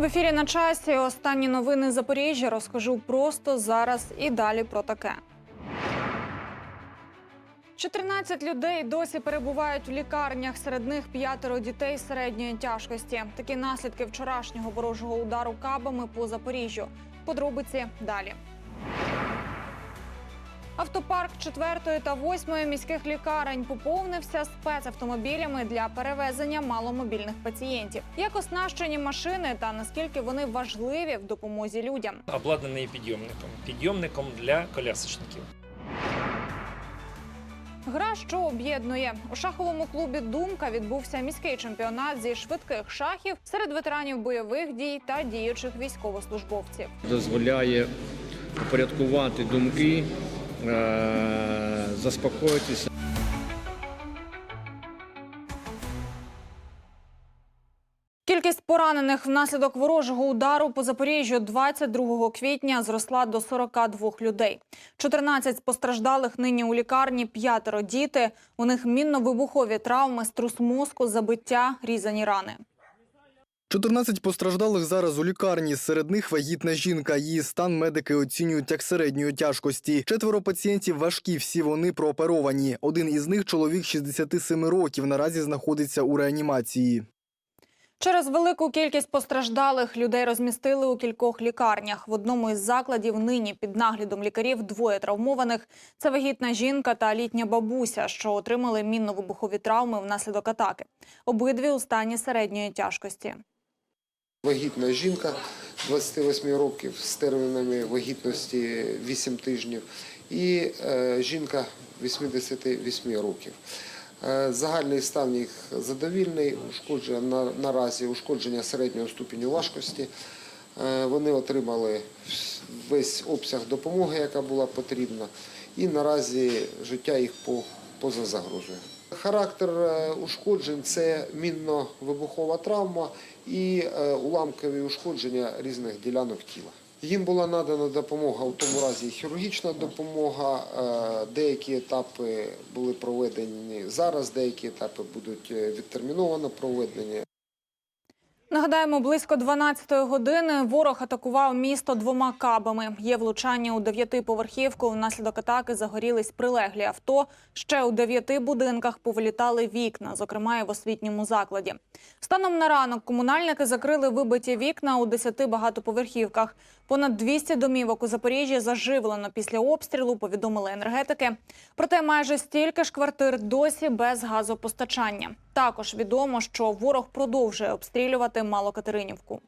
В ефірі на часі останні новини Запоріжжя розкажу просто зараз і далі про таке. 14 людей досі перебувають в лікарнях. Серед них п'ятеро дітей середньої тяжкості. Такі наслідки вчорашнього ворожого удару кабами по Запоріжжю. Подробиці далі. Автопарк 4 та 8 міських лікарень поповнився спецавтомобілями для перевезення маломобільних пацієнтів. Як оснащені машини та наскільки вони важливі в допомозі людям? обладнаний підйомником. Підйомником для колясочників. Гра, що об'єднує у шаховому клубі Думка відбувся міський чемпіонат зі швидких шахів серед ветеранів бойових дій та діючих військовослужбовців. дозволяє упорядкувати думки, заспокоїтися. Кількість поранених внаслідок ворожого удару по Запоріжжю 22 квітня зросла до 42 людей. 14 постраждалих нині у лікарні, п'ятеро діти. У них мінно-вибухові травми, струс мозку, забиття, різані рани. 14 постраждалих зараз у лікарні. Серед них вагітна жінка. Її стан медики оцінюють як середньої тяжкості. Четверо пацієнтів важкі, всі вони прооперовані. Один із них чоловік 67 років. Наразі знаходиться у реанімації. Через велику кількість постраждалих людей розмістили у кількох лікарнях. В одному із закладів нині під наглядом лікарів двоє травмованих. Це вагітна жінка та літня бабуся, що отримали мінно-вибухові травми внаслідок атаки. Обидві у стані середньої тяжкості. Вагітна жінка 28 років з термінами вагітності 8 тижнів і е, жінка 88 років. Е, Загальний стан їх задовільний, ушкодження наразі ушкодження середнього ступеню важкості. Е, Вони отримали весь обсяг допомоги, яка була потрібна, і наразі життя їх поза загрозою. Характер е, ушкоджень це мінно-вибухова травма і е, уламкові ушкодження різних ділянок тіла. Їм була надана допомога, у тому разі хірургічна допомога. Е, Деякі етапи були проведені зараз, деякі етапи будуть відтерміновано проведені. Нагадаємо, близько 12-ї години ворог атакував місто двома кабами. Є влучання у дев'ятиповерхівку. Внаслідок атаки загорілись прилеглі авто. Ще у дев'яти будинках повилітали вікна, зокрема і в освітньому закладі. Станом на ранок комунальники закрили вибиті вікна у 10 багатоповерхівках. Понад 200 домівок у Запоріжжі заживлено після обстрілу, повідомили енергетики. Проте майже стільки ж квартир досі без газопостачання. Також відомо, що ворог продовжує обстрілювати Малокатеринівку.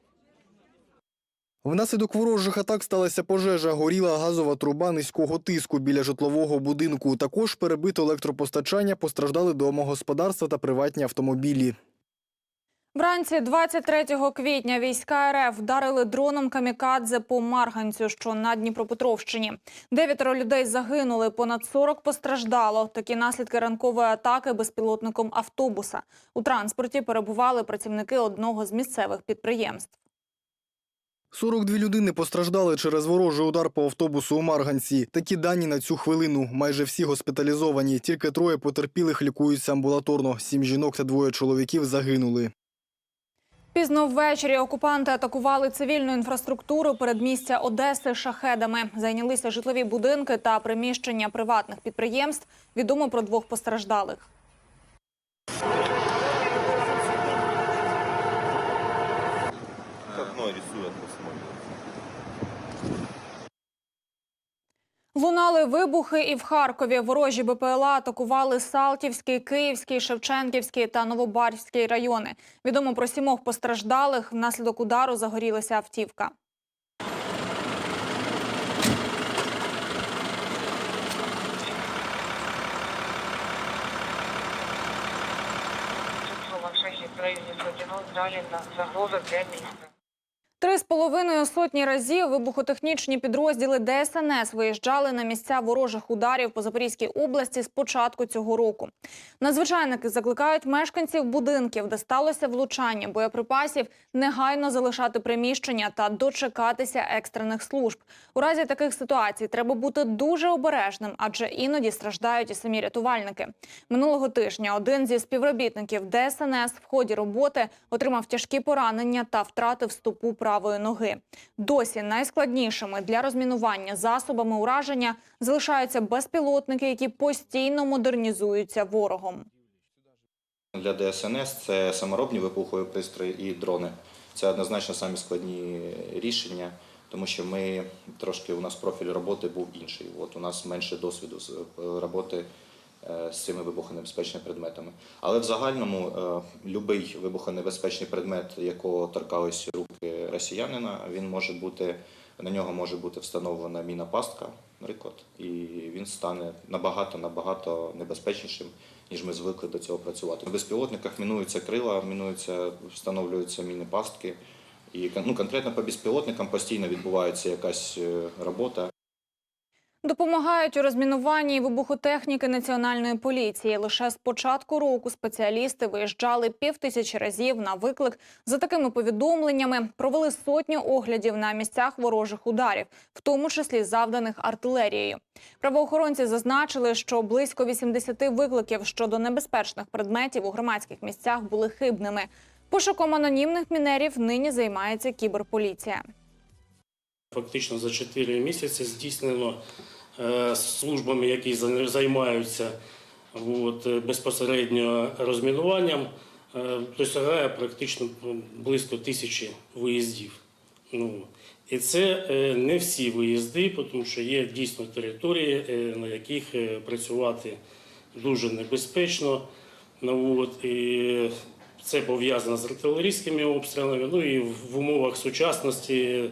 Внаслідок ворожих атак сталася пожежа. Горіла газова труба низького тиску біля житлового будинку. Також перебито електропостачання, постраждали домогосподарства та приватні автомобілі. Вранці 23 квітня війська РФ вдарили дроном камікадзе по Марганцю, що на Дніпропетровщині. Дев'ятеро людей загинули, понад 40 постраждало. Такі наслідки ранкової атаки безпілотником автобуса. У транспорті перебували працівники одного з місцевих підприємств. 42 людини постраждали через ворожий удар по автобусу у Марганці. Такі дані на цю хвилину. Майже всі госпіталізовані. Тільки троє потерпілих лікуються амбулаторно. Сім жінок та двоє чоловіків загинули. Пізно ввечері окупанти атакували цивільну інфраструктуру передмістя Одеси шахедами. Зайнялися житлові будинки та приміщення приватних підприємств. Відомо про двох постраждалих. Лунали вибухи і в Харкові. Ворожі БПЛА атакували Салтівський, Київський, Шевченківський та Новобарський райони. Відомо про сімох постраждалих. Внаслідок удару загорілася автівка. Здалі на загроза для міста. Три з половиною сотні разів вибухотехнічні підрозділи ДСНС виїжджали на місця ворожих ударів по Запорізькій області з початку цього року. Надзвичайники закликають мешканців будинків, де сталося влучання боєприпасів, негайно залишати приміщення та дочекатися екстрених служб. У разі таких ситуацій треба бути дуже обережним, адже іноді страждають і самі рятувальники. Минулого тижня один зі співробітників ДСНС в ході роботи отримав тяжкі поранення та втратив ступу стопу правої ноги. Досі найскладнішими для розмінування засобами ураження залишаються безпілотники, які постійно модернізуються ворогом. Для ДСНС це саморобні вибухові пристрої і дрони. Це однозначно самі складні рішення, тому що ми трошки у нас профіль роботи був інший. От у нас менше досвіду з е, роботи з цими вибухонебезпечними предметами. Але в загальному е, будь-який вибухонебезпечний предмет, якого торкались руки росіянина, він може бути на нього може бути встановлена міна пастка, наприклад, і він стане набагато набагато небезпечнішим, ніж ми звикли до цього працювати. На безпілотниках мінуються крила, мінуються, встановлюються міни пастки. І ну, конкретно по безпілотникам постійно відбувається якась е, робота. Допомагають у розмінуванні вибухотехніки національної поліції. Лише з початку року спеціалісти виїжджали півтисячі разів на виклик за такими повідомленнями. Провели сотню оглядів на місцях ворожих ударів, в тому числі завданих артилерією. Правоохоронці зазначили, що близько 80 викликів щодо небезпечних предметів у громадських місцях були хибними. Пошуком анонімних мінерів нині займається кіберполіція. Фактично за 4 місяці здійснено е, службами, які займаються е, безпосередньо розмінуванням, е, досягає практично близько тисячі виїздів. Ну, і це е, не всі виїзди, тому що є дійсно території, е, на яких е, працювати дуже небезпечно. Ну, це пов'язано з артилерійськими обстрілами. Ну і в умовах сучасності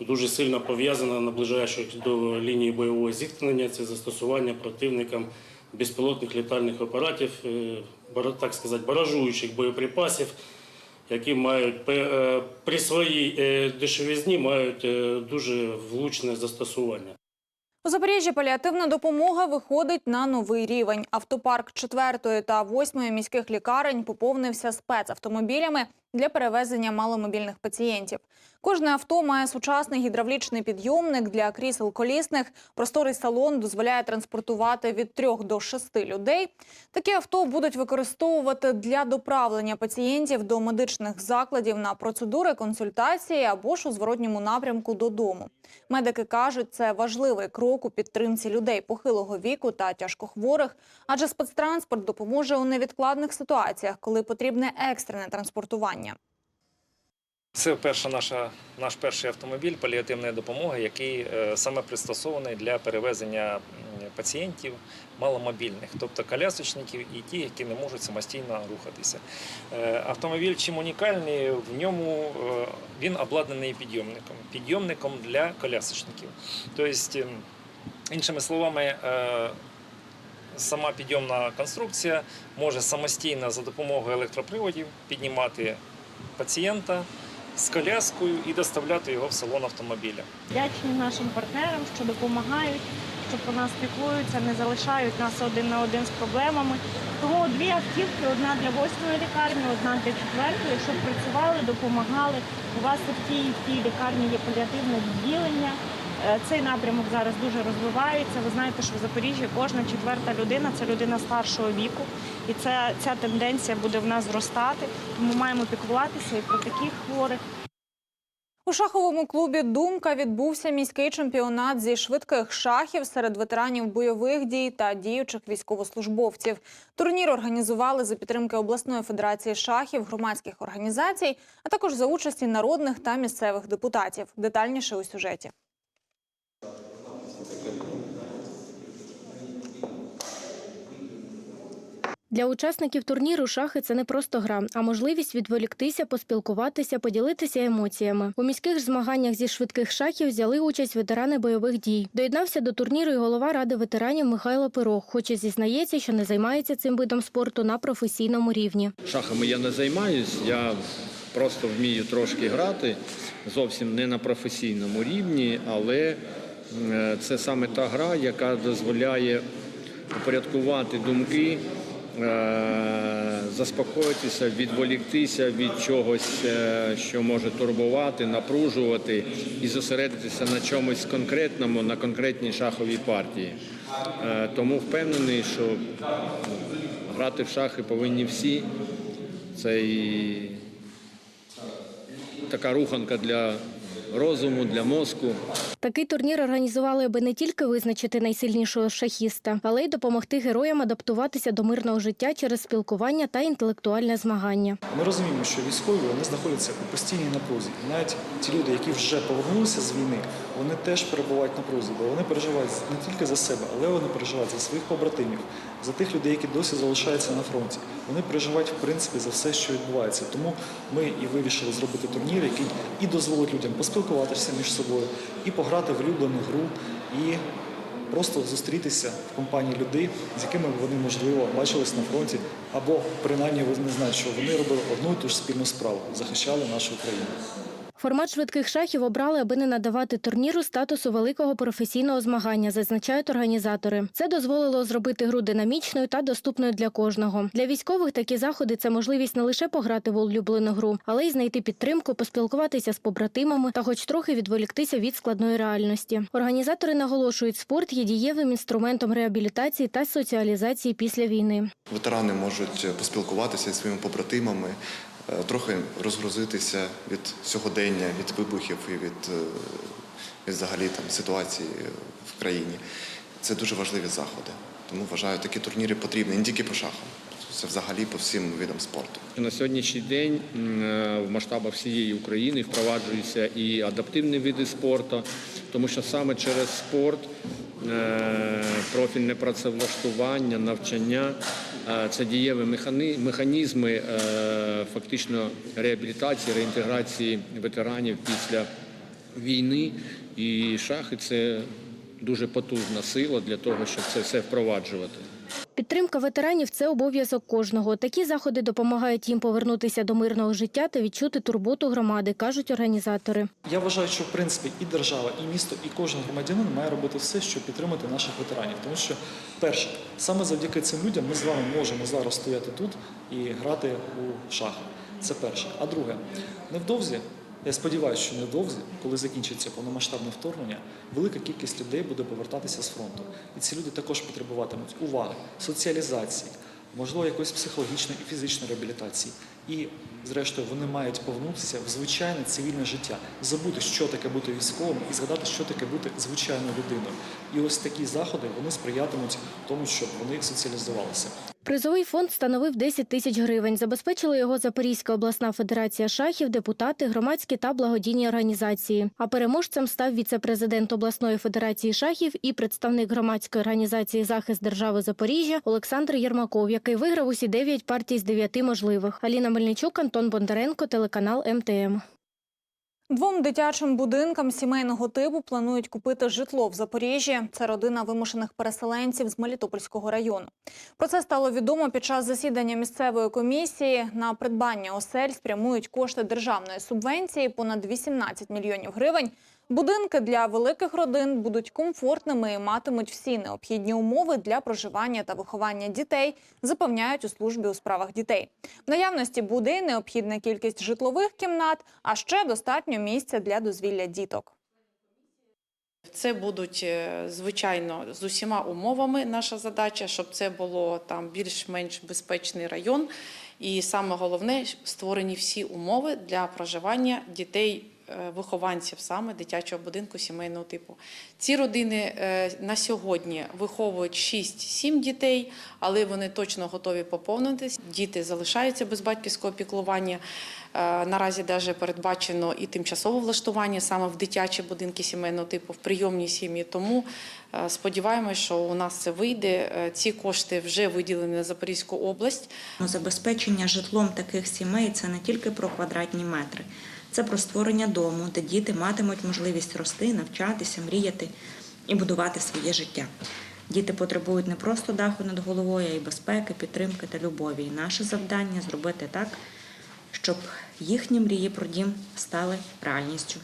дуже сильно пов'язано наближаючись до лінії бойового зіткнення. Це застосування противникам безпілотних літальних апаратів, е, так сказати, баражуючих боєприпасів, які мають е, при своїй е, дешевізні мають дуже влучне застосування. У Запоріжжі паліативна допомога виходить на новий рівень. Автопарк 4 та 8 міських лікарень поповнився спецавтомобілями для перевезення маломобільних пацієнтів. Кожне авто має сучасний гідравлічний підйомник для крісел колісних. Просторий салон дозволяє транспортувати від 3 до 6 людей. Такі авто будуть використовувати для доправлення пацієнтів до медичних закладів на процедури, консультації або ж у зворотньому напрямку додому. Медики кажуть, це важливий крок у підтримці людей похилого віку та тяжкохворих, адже спецтранспорт допоможе у невідкладних ситуаціях, коли потрібне екстрене транспортування. Це перша наша, наш перший автомобіль паліативної допомоги, який е, саме пристосований для перевезення пацієнтів маломобільних, тобто колясочників і ті, які не можуть самостійно рухатися. Е, Автомобіль чим унікальний, в ньому е, він обладнаний підйомником, підйомником для колясочників. Тобто, іншими словами, сама підйомна конструкція може самостійно за допомогою електроприводів піднімати пацієнта з коляскою і доставляти його в салон автомобіля. Вдячні нашим партнерам, що допомагають, що про нас піклуються, не залишають нас один на один з проблемами. Тому дві автівки: одна для восьмої лікарні, одна для четвертої, щоб працювали, допомагали. У вас в тій, в тій лікарні є паліативне відділення. Е, Цей напрямок зараз дуже розвивається. Ви знаєте, що в Запоріжжі кожна четверта людина це людина старшого віку, і ця, ця тенденція буде в нас зростати. Тому маємо піклуватися і про таких хворих. У шаховому клубі Думка відбувся міський чемпіонат зі швидких шахів серед ветеранів бойових дій та діючих військовослужбовців. Турнір організували за підтримки обласної федерації шахів, громадських організацій, а також за участі народних та місцевих депутатів. Детальніше у сюжеті. Для учасників турніру шахи це не просто гра, а можливість відволіктися, поспілкуватися, поділитися емоціями. У міських змаганнях зі швидких шахів взяли участь ветерани бойових дій. Доєднався до турніру і голова ради ветеранів Михайло Пирог, хоч і зізнається, що не займається цим видом спорту на професійному рівні. Шахами я не займаюсь. Я просто вмію трошки грати, зовсім не на професійному рівні, але це саме та гра, яка дозволяє упорядкувати думки, е, заспокоїтися, відволіктися від чогось, е, що може турбувати, напружувати і зосередитися на чомусь конкретному, на конкретній шаховій партії. Е, Тому впевнений, що грати в шахи повинні всі. Це і така руханка для розуму, для мозку. Такий турнір організували, аби не тільки визначити найсильнішого шахіста, але й допомогти героям адаптуватися до мирного життя через спілкування та інтелектуальне змагання. Ми розуміємо, що військові вони знаходяться у постійній напрузі. Навіть ті люди, які вже повернулися з війни, вони теж перебувають в напрузі, бо вони переживають не тільки за себе, але вони переживають за своїх побратимів, за тих людей, які досі залишаються на фронті. Вони переживають в принципі за все, що відбувається. Тому ми і вирішили зробити турнір, який і дозволить людям поспілкуватися між собою, і пограти в улюблену гру, і просто зустрітися в компанії людей, з якими вони можливо бачились на фронті, або принаймні вони знають, що вони робили одну і ту ж спільну справу, захищали нашу Україну. Формат швидких шахів обрали, аби не надавати турніру статусу великого професійного змагання, зазначають організатори. Це дозволило зробити гру динамічною та доступною для кожного. Для військових такі заходи це можливість не лише пограти в улюблену гру, але й знайти підтримку, поспілкуватися з побратимами та, хоч трохи відволіктися від складної реальності. Організатори наголошують, спорт є дієвим інструментом реабілітації та соціалізації після війни. Ветерани можуть поспілкуватися зі своїми побратимами, трохи розгрузитися від сьогодення, від вибухів і від, е, від взагалі там ситуації в країні. Це дуже важливі заходи. Тому вважаю, такі турніри потрібні не тільки по шахам, це взагалі по всім видам спорту. На сьогоднішній день е, в масштабах всієї України впроваджуються і адаптивні види спорту, тому що саме через спорт е, профільне працевлаштування, навчання е, це дієві механізми е, фактично реабілітації, реінтеграції ветеранів після війни. І шахи це дуже потужна сила для того, щоб це все впроваджувати. Підтримка ветеранів це обов'язок кожного. Такі заходи допомагають їм повернутися до мирного життя та відчути турботу громади, кажуть організатори. Я вважаю, що в принципі і держава, і місто, і кожен громадянин має робити все, щоб підтримати наших ветеранів. Тому що, перше, саме завдяки цим людям ми з вами можемо зараз стояти тут і грати у шахи. Це перше. А друге, невдовзі. Я сподіваюся, що невдовзі, коли закінчиться повномасштабне вторгнення, велика кількість людей буде повертатися з фронту. І ці люди також потребуватимуть уваги, соціалізації, можливо, якоїсь психологічної і фізичної реабілітації. І, зрештою, вони мають повернутися в звичайне цивільне життя, забути, що таке бути військовим, і згадати, що таке бути звичайною людиною. І ось такі заходи вони сприятимуть тому, щоб вони соціалізувалися. Призовий фонд становив 10 тисяч гривень. Забезпечила його Запорізька обласна федерація шахів, депутати, громадські та благодійні організації. А переможцем став віце-президент обласної федерації шахів і представник громадської організації захист держави Запоріжжя Олександр Єрмаков, який виграв усі 9 партій з 9 можливих. Аліна Мельничук, Антон Бондаренко, телеканал МТМ. Двом дитячим будинкам сімейного типу планують купити житло в Запоріжжі. Це родина вимушених переселенців з Мелітопольського району. Про це стало відомо під час засідання місцевої комісії. На придбання осель спрямують кошти державної субвенції понад 18 мільйонів гривень. Будинки для великих родин будуть комфортними і матимуть всі необхідні умови для проживання та виховання дітей, запевняють у службі у справах дітей. В наявності буде необхідна кількість житлових кімнат, а ще достатньо місця для дозвілля діток. Це будуть е, звичайно з усіма умовами. Наша задача, щоб це було там більш-менш безпечний район. І саме головне створені всі умови для проживання дітей. Е, Вихованців саме дитячого будинку сімейного типу. Ці родини е, на сьогодні виховують 6-7 дітей, але вони точно готові поповнитись. Діти залишаються без батьківського піклування. Е, Наразі навіть передбачено і тимчасове влаштування саме в дитячі будинки сімейного типу, в прийомній сім'ї. Тому сподіваємось, що у нас це вийде. Ці кошти вже виділені на Запорізьку область. Забезпечення житлом таких сімей це не тільки про квадратні метри, це про створення дому, де діти матимуть можливість рости, навчатися, мріяти і будувати своє життя. Діти потребують не просто даху над головою, а й безпеки, підтримки та любові. І наше завдання зробити так, щоб їхні мрії про дім стали реальністю.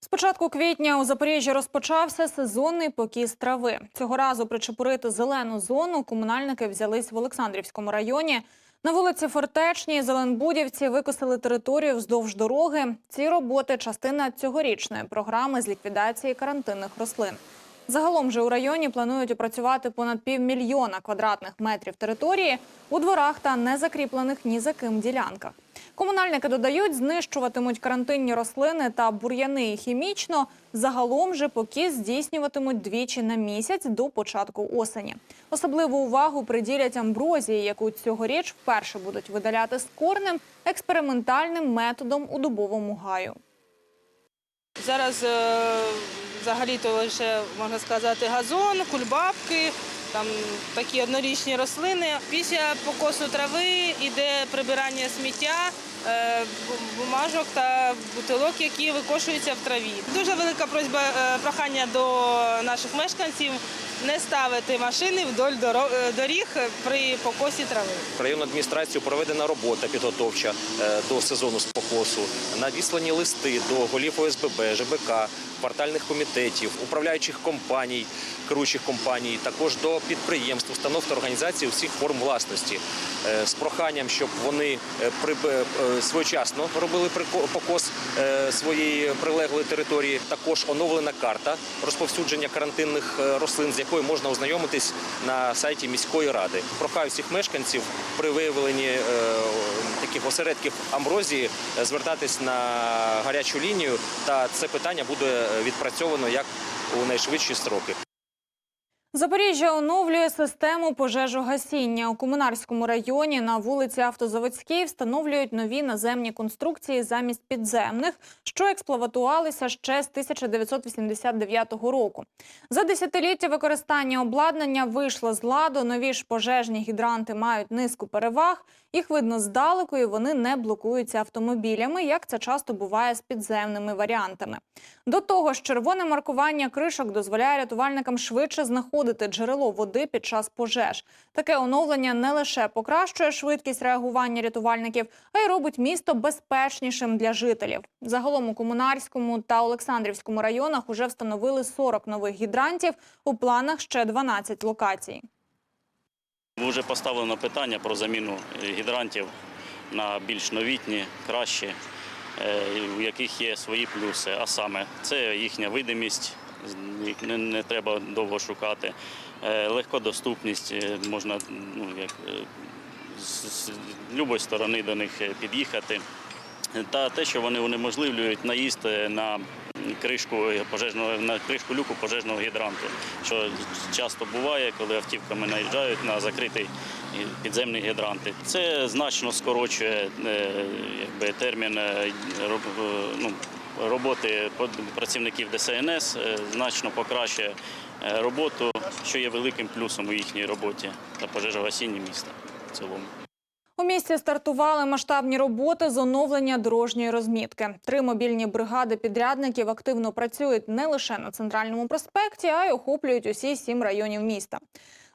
З початку квітня у Запоріжжі розпочався сезонний покіс трави. Цього разу причепурити зелену зону комунальники взялись в Олександрівському районі. На вулиці Фортечній Зеленбудівці викосили територію вздовж дороги. Ці роботи частина цьогорічної програми з ліквідації карантинних рослин. Загалом же у районі планують опрацювати понад півмільйона квадратних метрів території у дворах та незакріплених ні за ким ділянках. Комунальники додають, знищуватимуть карантинні рослини та бур'яни хімічно. Загалом же покіс здійснюватимуть двічі на місяць до початку осені. Особливу увагу приділять амброзії, яку цьогоріч вперше будуть видаляти з корнем експериментальним методом у дубовому гаю. Зараз е, взагалі-то лише можна сказати газон, кульбабки, там такі однорічні рослини. Після покосу трави йде прибирання сміття, е, бумажок та бутилок, які викошуються в траві. Дуже велика просьба е, прохання до наших мешканців не ставити машини вдоль е, доріг при покосі трави. Районну адміністрацію проведена робота підготовча е, до сезону з покосу. Надіслані листи до голів ОСББ, ЖБК, квартальних комітетів, управляючих компаній, керуючих компаній, також до підприємств, установ та організацій усіх форм власності з проханням, щоб вони е, е, своєчасно робили покос е, своєї прилеглої території. Також оновлена карта розповсюдження карантинних е, рослин, з якою можна ознайомитись на сайті міської ради. Прохаю всіх мешканців при виявленні е, таких осередків амброзії е, звертатись на гарячу лінію, та це питання буде е, відпрацьовано як у найшвидші строки. Запоріжжя оновлює систему пожежогасіння. У Комунарському районі на вулиці Автозаводській встановлюють нові наземні конструкції замість підземних, що експлуатувалися ще з 1989 року. За десятиліття використання обладнання вийшло з ладу. Нові ж пожежні гідранти мають низку переваг. Їх видно здалеку, і вони не блокуються автомобілями, як це часто буває з підземними варіантами. До того ж, червоне маркування кришок дозволяє рятувальникам швидше знаходити джерело води під час пожеж. Таке оновлення не лише покращує швидкість реагування рятувальників, а й робить місто безпечнішим для жителів. Загалом у Комунарському та Олександрівському районах уже встановили 40 нових гідрантів. У планах ще 12 локацій. Вже поставлено питання про заміну гідрантів на більш новітні, кращі, е, у яких є свої плюси. А саме це їхня видимість, не, треба довго шукати, е, легкодоступність, е, можна ну, як, е, з, будь-якої сторони до них е, під'їхати. Та те, що вони унеможливлюють наїзд е, на кришку пожежного на кришку люку пожежного гідранту, що часто буває, коли автівками наїжджають на закритий підземний гідрант. Це значно скорочує е, якби, термін е, е, ну, роботи працівників ДСНС, значно покращує роботу, що є великим плюсом у їхній роботі та пожежогасінні міста в цілому. У місті стартували масштабні роботи з оновлення дорожньої розмітки. Три мобільні бригади підрядників активно працюють не лише на центральному проспекті, а й охоплюють усі сім районів міста.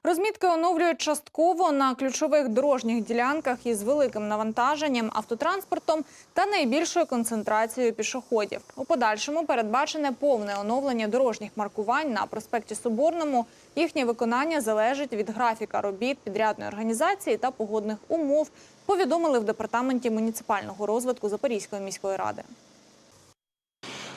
Розмітки оновлюють частково на ключових дорожніх ділянках із великим навантаженням, автотранспортом та найбільшою концентрацією пішоходів. У подальшому передбачене повне оновлення дорожніх маркувань на проспекті Соборному. Їхнє виконання залежить від графіка робіт підрядної організації та погодних умов. Повідомили в департаменті муніципального розвитку Запорізької міської ради.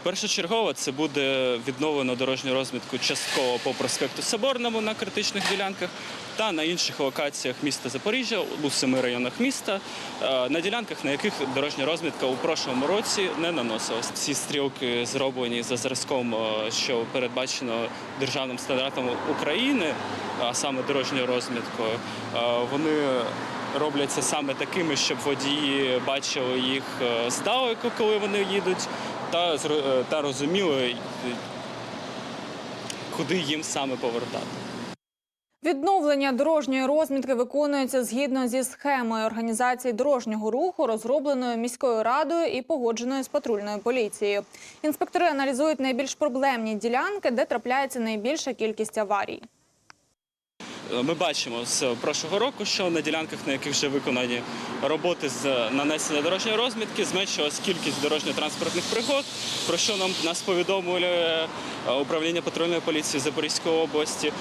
Першочергово це буде відновлено дорожню розмітку частково по проспекту Соборному на критичних ділянках та на інших локаціях міста Запоріжжя у семи районах міста, е, на ділянках, на яких дорожня розмітка у прошлому році не наносилась. Ці стрілки зроблені за зразком, е, що передбачено державним стандартом України, а саме дорожньою розміткою. Е, Вони робляться саме такими, щоб водії бачили їх е, здалеку, коли вони їдуть, та, е, та розуміли, е, куди їм саме повертати. Відновлення дорожньої розмітки виконується згідно зі схемою організації дорожнього руху, розробленою міською радою і погодженою з патрульною поліцією. Інспектори аналізують найбільш проблемні ділянки, де трапляється найбільша кількість аварій. Ми бачимо з прошлого року, що на ділянках, на яких вже виконані роботи з нанесення дорожньої розмітки, зменшилась кількість дорожньо-транспортних пригод, про що нам нас повідомили е, управління патрульної поліції Запорізької області.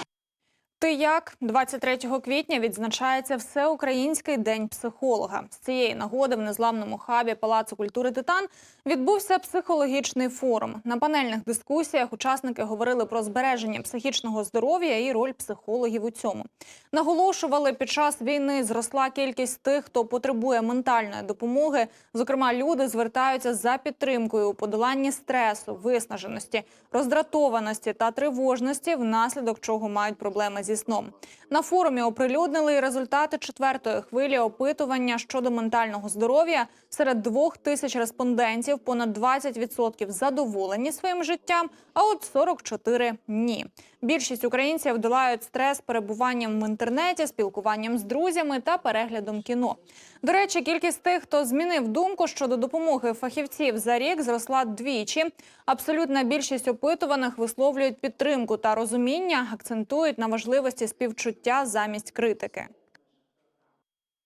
Ти як 23 квітня відзначається Всеукраїнський день психолога. З цієї нагоди в незламному хабі Палацу культури Титан відбувся психологічний форум. На панельних дискусіях учасники говорили про збереження психічного здоров'я і роль психологів у цьому. Наголошували, під час війни зросла кількість тих, хто потребує ментальної допомоги. Зокрема, люди звертаються за підтримкою у подоланні стресу, виснаженості, роздратованості та тривожності, внаслідок чого мають проблеми зі сном. На форумі оприлюднили результати четвертої хвилі опитування щодо ментального здоров'я. Серед двох тисяч респондентів понад 20% задоволені своїм життям, а от 44 – ні. Більшість українців долають стрес перебуванням в інтернеті, спілкуванням з друзями та переглядом кіно. До речі, кількість тих, хто змінив думку щодо допомоги фахівців за рік, зросла двічі. Абсолютна більшість опитуваних висловлюють підтримку та розуміння, акцентують на важливості співчуття замість критики.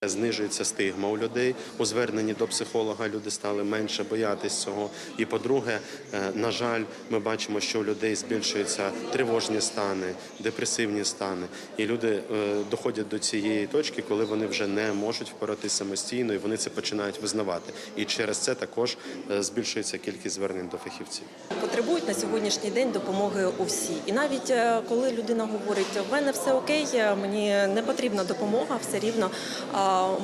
Знижується стигма у людей у зверненні до психолога. Люди стали менше боятись цього. І по-друге, е, на жаль, ми бачимо, що у людей збільшуються тривожні стани, депресивні стани, і люди е, доходять до цієї точки, коли вони вже не можуть впоратися самостійно, і вони це починають визнавати. І через це також е, збільшується кількість звернень до фахівців. Потребують на сьогоднішній день допомоги усі. І навіть коли людина говорить, в мене все окей, мені не потрібна допомога, все рівно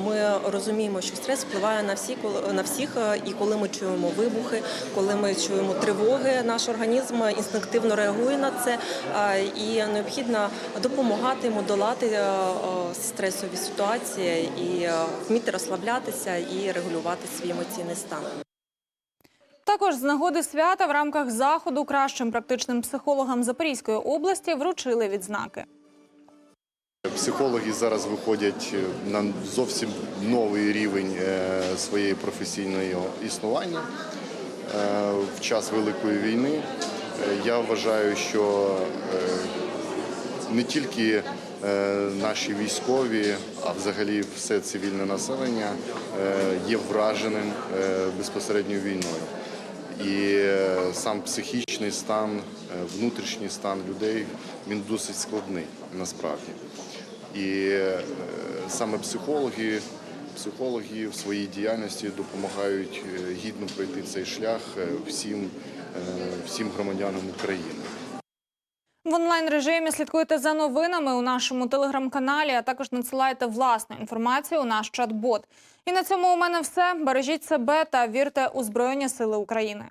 ми розуміємо, що стрес впливає на всі на всіх. е, І коли ми чуємо вибухи, коли ми чуємо тривоги, наш організм інстинктивно реагує на це. І необхідно допомагати йому долати е, е, стресові ситуації і вміти розслаблятися і регулювати свій емоційний стан. Також з нагоди свята в рамках заходу кращим практичним психологам Запорізької області вручили відзнаки. Психологи зараз виходять на зовсім новий рівень е, своєї професійного існування Е, в час Великої війни. е, Я вважаю, що е, не тільки е, наші військові, а взагалі все цивільне населення е, є враженим е, безпосередньо війною. І е, сам психічний стан, е, внутрішній стан людей він досить складний насправді. І е, саме психологи, психологи в своїй діяльності допомагають е, гідно пройти цей шлях е, всім, всім громадянам України. В онлайн режимі слідкуйте за новинами у нашому телеграм-каналі, а також надсилайте власну інформацію у наш чат-бот. І на цьому у мене все. Бережіть себе та вірте у Збройні Сили України.